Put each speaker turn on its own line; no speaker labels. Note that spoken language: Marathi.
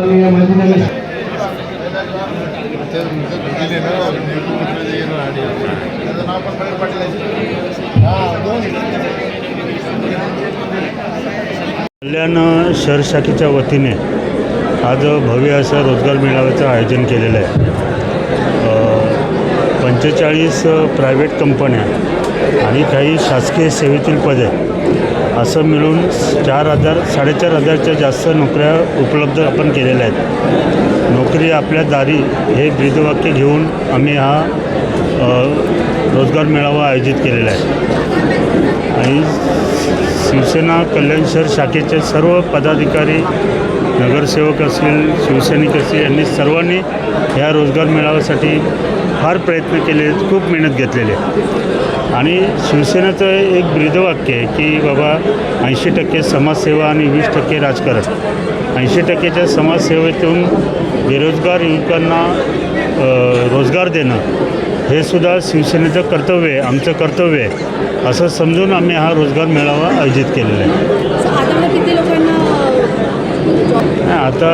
माननीय
कल्याण शहर शाखेच्या वतीने आज भव्य असं रोजगार मेळाव्याचं आयोजन केलेलं आहे. पंचेचाळीस प्रायव्हेट कंपन्या आणि काही शासकीय सेवेतील पदे असं मिळून चार हजार साडेचार हजारच्या जास्त नोकऱ्या उपलब्ध आपण केलेल्या आहेत. नोकरी आपल्या दारी हे ब्रीदवाक्य घेऊन आम्ही हा रोजगार मेळावा आयोजित केलेला आहे. आणि शिवसेना कल्याण शहर शाखेचे सर्व पदाधिकारी नगरसेवक असतील शिवसैनिक असतील यांनी सर्वांनी ह्या रोजगार मेळाव्यासाठी फार प्रयत्न केले आहेत, खूप मेहनत घेतलेली आहे. आणि शिवसेनेचं एक ब्रीदवाक्य आहे की बाबा ऐंशी टक्के समाजसेवा आणि वीस टक्के राजकारण. ऐंशी टक्केच्या समाजसेवेतून बेरोजगार युवकांना रोजगार देणं हे सुद्धा शिवसेनेचं कर्तव्य आहे आमचं कर्तव्य आहे. असं समजून आम्ही हा रोजगार मेळावा आयोजित केलेला आहे. आता